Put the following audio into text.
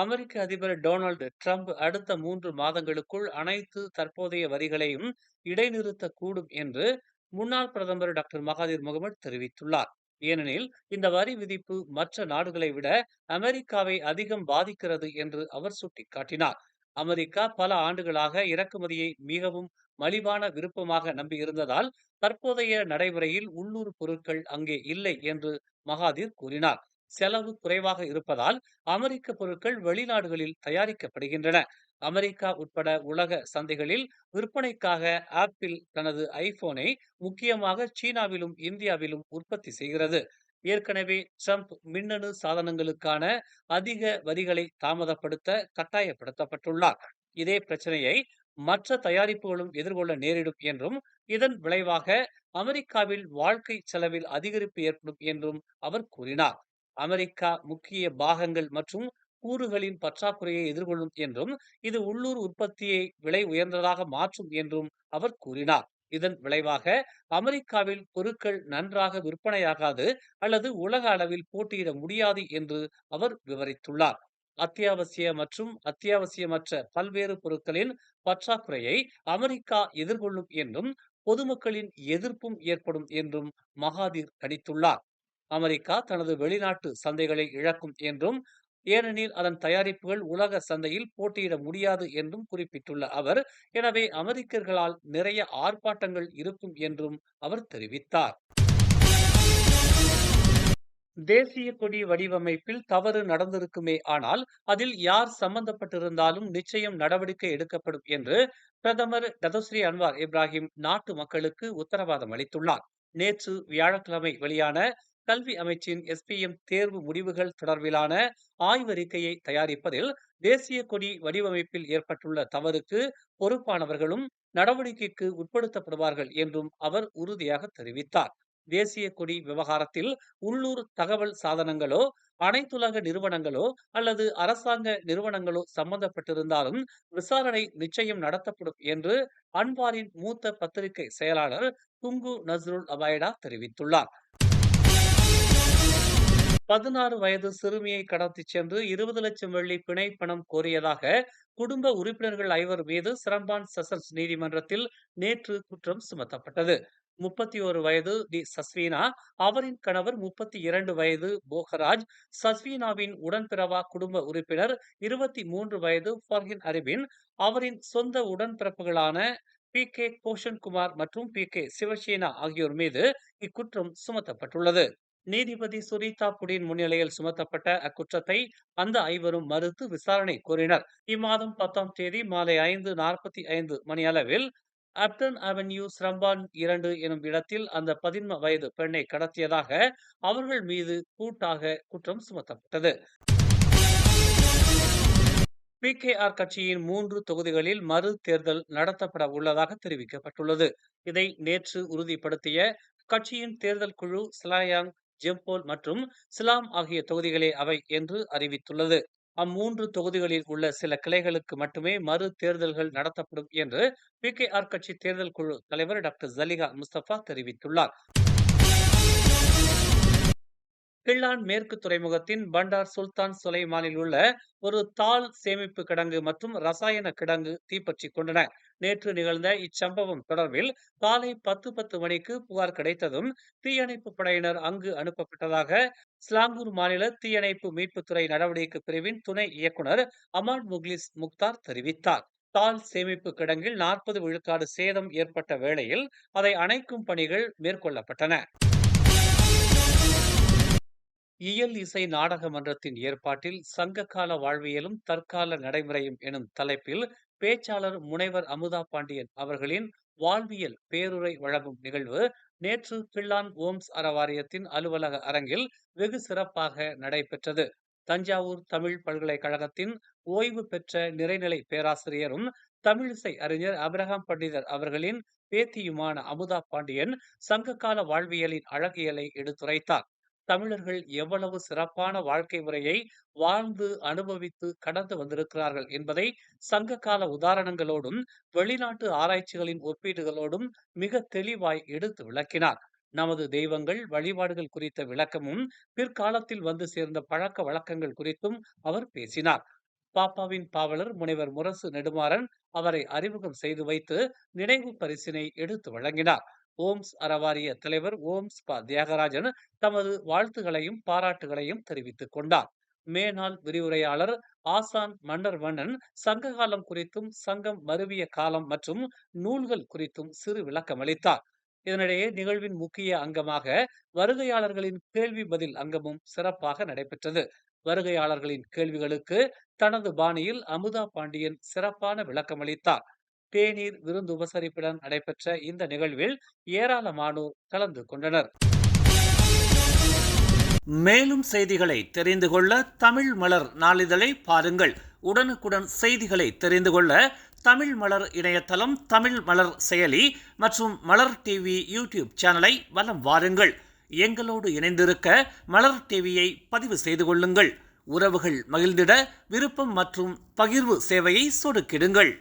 அமெரிக்க அதிபர் Donald Trump அடுத்த மூன்று மாதங்களுக்குள் அனைத்து தற்போதைய வரிகளையும் இடைநிறுத்தக்கூடும் என்று முன்னாள் பிரதமர் டாக்டர் மகாதீர் முகமது தெரிவித்துள்ளார். ஏனெனில் இந்த வரி விதிப்பு மற்ற நாடுகளை விட அமெரிக்காவை அதிகம் பாதிக்கிறது என்று அவர் சுட்டிக்காட்டினார். அமெரிக்கா பல ஆண்டுகளாக இறக்குமதியை மிகவும் மலிவான விருப்பமாக நம்பியிருந்ததால் தற்போதைய நடைமுறையில் உள்ளூர் பொருட்கள் அங்கே இல்லை என்று மகாதீர் கூறினார். செலவு குறைவாக இருப்பதால் அமெரிக்க பொருட்கள் வெளிநாடுகளில் தயாரிக்கப்படுகின்றன. அமெரிக்கா உட்பட உலக சந்தைகளில் விற்பனைக்காக ஆப்பிள் தனது ஐபோனை முக்கியமாக சீனாவிலும் இந்தியாவிலும் உற்பத்தி செய்கிறது. ஏற்கனவே ட்ரம்ப் மின்னணு சாதனங்களுக்கான அதிக வரிகளை தாமதப்படுத்த கட்டாயப்படுத்தப்பட்டுள்ளார். இதே பிரச்சனையை மற்ற தயாரிப்புகளும் எதிர்கொள்ள நேரிடும் என்றும் இதன் விளைவாக அமெரிக்காவில் வாழ்க்கை செலவில் அதிகரிப்பு ஏற்படும் என்றும் அவர் கூறினார். அமெரிக்கா முக்கிய பாகங்கள் மற்றும் கூறுகளின் பற்றாக்குறையை எதிர்கொள்ளும் என்றும் இது உள்ளூர் உற்பத்தியை விலை உயர்ந்ததாக மாற்றும் என்றும் அவர் கூறினார். இதன் விளைவாக அமெரிக்காவில் பொருட்கள் நன்றாக விற்பனையாகாது அல்லது உலக அளவில் போட்டியிட முடியாது என்று அவர் விவரித்துள்ளார். அத்தியாவசிய மற்றும் அத்தியாவசியமற்ற பல்வேறு பொருட்களின் பற்றாக்குறையை அமெரிக்கா எதிர்கொள்ளும் என்றும் பொதுமக்களின் எதிர்ப்பும் ஏற்படும் என்றும் மகாதீர் கணித்துள்ளார். அமெரிக்கா தனது வெளிநாட்டு சந்தைகளை இழக்கும் என்றும் ஏனெனில் அதன் தயாரிப்புகள் உலக சந்தையில் போட்டியிட முடியாது என்றும் குறிப்பிட்டுள்ள அவர் எனவே அமெரிக்கர்களால் நிறைய ஆர்ப்பாட்டங்கள் இருக்கும் என்றும் அவர் தெரிவித்தார். தேசிய கொடி வடிவமைப்பில் தவறு நடந்திருக்குமே ஆனால் அதில் யார் சம்பந்தப்பட்டிருந்தாலும் நிச்சயம் நடவடிக்கை எடுக்கப்படும் என்று பிரதமர் டதஸ்ரீ அன்வார் இப்ராஹிம் நாட்டு மக்களுக்கு உத்தரவாதம் அளித்துள்ளார். நேற்று வியாழக்கிழமை வெளியான கல்வி அமைச்சின் எஸ்பிஎம் தேர்வு முடிவுகள் தொடர்பிலான ஆய்வறிக்கையை தயாரிப்பதில் தேசிய கொடி வடிவமைப்பில் ஏற்பட்டுள்ள தவறுக்கு பொறுப்பானவர்களும் நடவடிக்கைக்கு உட்படுத்தப்படுவார்கள் என்றும் அவர் உறுதியாக தெரிவித்தார். தேசிய கொடி விவகாரத்தில் உள்ளூர் தகவல் சாதனங்களோ அனைத்துலக நிறுவனங்களோ அல்லது அரசாங்க நிறுவனங்களோ சம்பந்தப்பட்டிருந்தாலும் விசாரணை நிச்சயம் நடத்தப்படும் என்று அன்வாரின் மூத்த பத்திரிகை செயலாளர் துங்கு நஸ்ருல் அபாய்டா தெரிவித்துள்ளார். பதினாறு வயது சிறுமியை கடத்திச் சென்று இருபது லட்சம் வெள்ளி பிணை பணம் கோரியதாக குடும்ப உறுப்பினர்கள் ஐவர் மீது சிரம்பான் செசல்ஸ் நீதிமன்றத்தில் நேற்று குற்றம் சுமத்தப்பட்டது. முப்பத்தி ஒரு வயது டி சஸ்வீனா அவரின் கணவர் முப்பத்தி இரண்டு வயது போகராஜ் சஸ்வீனாவின் உடன்பிறவா குடும்ப உறுப்பினர் இருபத்தி மூன்று வயது ஃபர்ஹின் அரிபின் அவரின் சொந்த உடன்பிறப்புகளான பி கே கோஷன்குமார் மற்றும் பி கே சிவசேனா ஆகியோர் மீது இக்குற்றம் சுமத்தப்பட்டுள்ளது. நீதிபதி சுரீதா புடின் முன்னிலையில் சுமத்தப்பட்ட அக்குற்றத்தை அந்த ஐவரும் மறுத்து விசாரணை கோரினர் இம்மாதம் பத்தாம் தேதி மாலை ஐந்து நாற்பத்தி ஐந்து மணி அளவில் அப்டன் அவென்யூ ஸ்ரம்பான் இரண்டு எனும் இடத்தில் அந்த பதின்ம வயது பெண்ணை கடத்தியதாக அவர்கள் மீது கூட்டாக குற்றம் சுமத்தப்பட்டது. பி கே ஆர் கட்சியின் மூன்று தொகுதிகளில் மறு தேர்தல் நடத்தப்பட உள்ளதாக தெரிவிக்கப்பட்டுள்ளது. இதை நேற்று உறுதிப்படுத்திய கட்சியின் தேர்தல் குழு சிலாயாங் ஜெம்போல் மற்றும் சிலாம் ஆகிய தொகுதிகளே அவை என்று அறிவித்துள்ளது. அம்மூன்று தொகுதிகளில் உள்ள சில கிளைகளுக்கு மட்டுமே மறு தேர்தல்கள் நடத்தப்படும் என்று பி கே ஆர் கட்சி தேர்தல் குழு தலைவர் டாக்டர் ஜலிகா முஸ்தபா தெரிவித்துள்ளார். கிள்ளான் மேற்கு துறைமுகத்தின் பண்டார் சுல்தான் சுலைமானில் உள்ள ஒரு தாள் சேமிப்பு கிடங்கு மற்றும் ரசாயன கிடங்கு தீப்பற்றிக் கொண்டன. நேற்று நிகழ்ந்த இச்சம்பவம் தொடர்பில் காலை பத்து பத்து மணிக்கு புகார் கிடைத்ததும் தீயணைப்பு படையினர் அங்கு அனுப்பப்பட்டதாக ஸ்லாங்கூர் மாநில தீயணைப்பு மீட்புத்துறை நடவடிக்கை பிரிவின் துணை இயக்குனர் அமான் முக்லிஸ் முக்தார் தெரிவித்தார். தால் சேமிப்பு கிடங்கில் நாற்பது விழுக்காடு சேதம் ஏற்பட்ட வேளையில் அதை அணைக்கும் பணிகள் மேற்கொள்ளப்பட்டன. இயல் இசை நாடக மன்றத்தின் ஏற்பாட்டில் சங்ககால வாழ்வியலும் தற்கால நடைமுறையும் எனும் தலைப்பில் பேச்சாளர் முனைவர் அமுதா பாண்டியன் அவர்களின் வாழ்வியல் பேருரை வழங்கும் நிகழ்வு நேற்று பிள்ளான் ஓம்ஸ் அறவாரியத்தின் அலுவலக அரங்கில் வெகு சிறப்பாக நடைபெற்றது. தஞ்சாவூர் தமிழ் பல்கலைக்கழகத்தின் ஓய்வு பெற்ற நிறைநிலை பேராசிரியரும் தமிழிசை அறிஞர் அபிரகாம் பண்டிதர் அவர்களின் பேத்தியுமான அமுதா பாண்டியன் சங்ககால வாழ்வியலின் அழகியலை எடுத்துரைத்தார். தமிழர்கள் எவ்வளவு சிறப்பான வாழ்க்கை முறையை வாழ்ந்து அனுபவித்து கடந்து வந்திருக்கிறார்கள் என்பதை சங்ககால உதாரணங்களோடும் வெளிநாட்டு ஆராய்ச்சிகளின் ஒப்பீடுகளோடும் மிக தெளிவாய் எடுத்து விளக்கினார். நமது தெய்வங்கள் வழிபாடுகள் குறித்த விளக்கமும் பிற்காலத்தில் வந்து சேர்ந்த பழக்க வழக்கங்கள் குறித்தும் அவர் பேசினார். பாப்பாவின் பாவலர் முனைவர் முரசு நெடுமாறன் அவரை அறிமுகம் செய்து வைத்து நினைவு பரிசினை எடுத்து வழங்கினார். ஓம்ஸ் அறவாரிய தலைவர் ஓம்ஸ் ப தியாகராஜன் தமது வாழ்த்துகளையும் பாராட்டுகளையும் தெரிவித்துக் கொண்டார். மேனாள் விரிவுரையாளர் ஆசான் மன்னர் மன்னன் சங்க காலம் குறித்தும் சங்கம் மருவிய காலம் மற்றும் நூல்கள் குறித்தும் சிறு விளக்கம் அளித்தார். இதனிடையே நிகழ்வின் முக்கிய அங்கமாக வருகையாளர்களின் கேள்வி பதில் அங்கமும் சிறப்பாக நடைபெற்றது. வருகையாளர்களின் கேள்விகளுக்கு தனது பாணியில் அமுதா பாண்டியன் சிறப்பான விளக்கமளித்தார் தேநீர் விருந்து உபசரிப்புடன் நடைபெற்ற இந்த நிகழ்வில் ஏராளமானோர் கலந்து கொண்டனர். மேலும் செய்திகளை தெரிந்து கொள்ள தமிழ் மலர் நாளிதழை பாருங்கள். உடனுக்குடன் செய்திகளை தெரிந்து கொள்ள தமிழ் மலர் இணையதளம் தமிழ் மலர் செயலி மற்றும் மலர் டிவி யூடியூப் சேனலை வலம் வாருங்கள். எங்களோடு இணைந்திருக்க மலர் டிவியை பதிவு செய்து கொள்ளுங்கள். உறவுகள் மகிழ்ந்திட விருப்பம் மற்றும் பகிர்வு சேவையை சொடுக்கிடுங்கள்.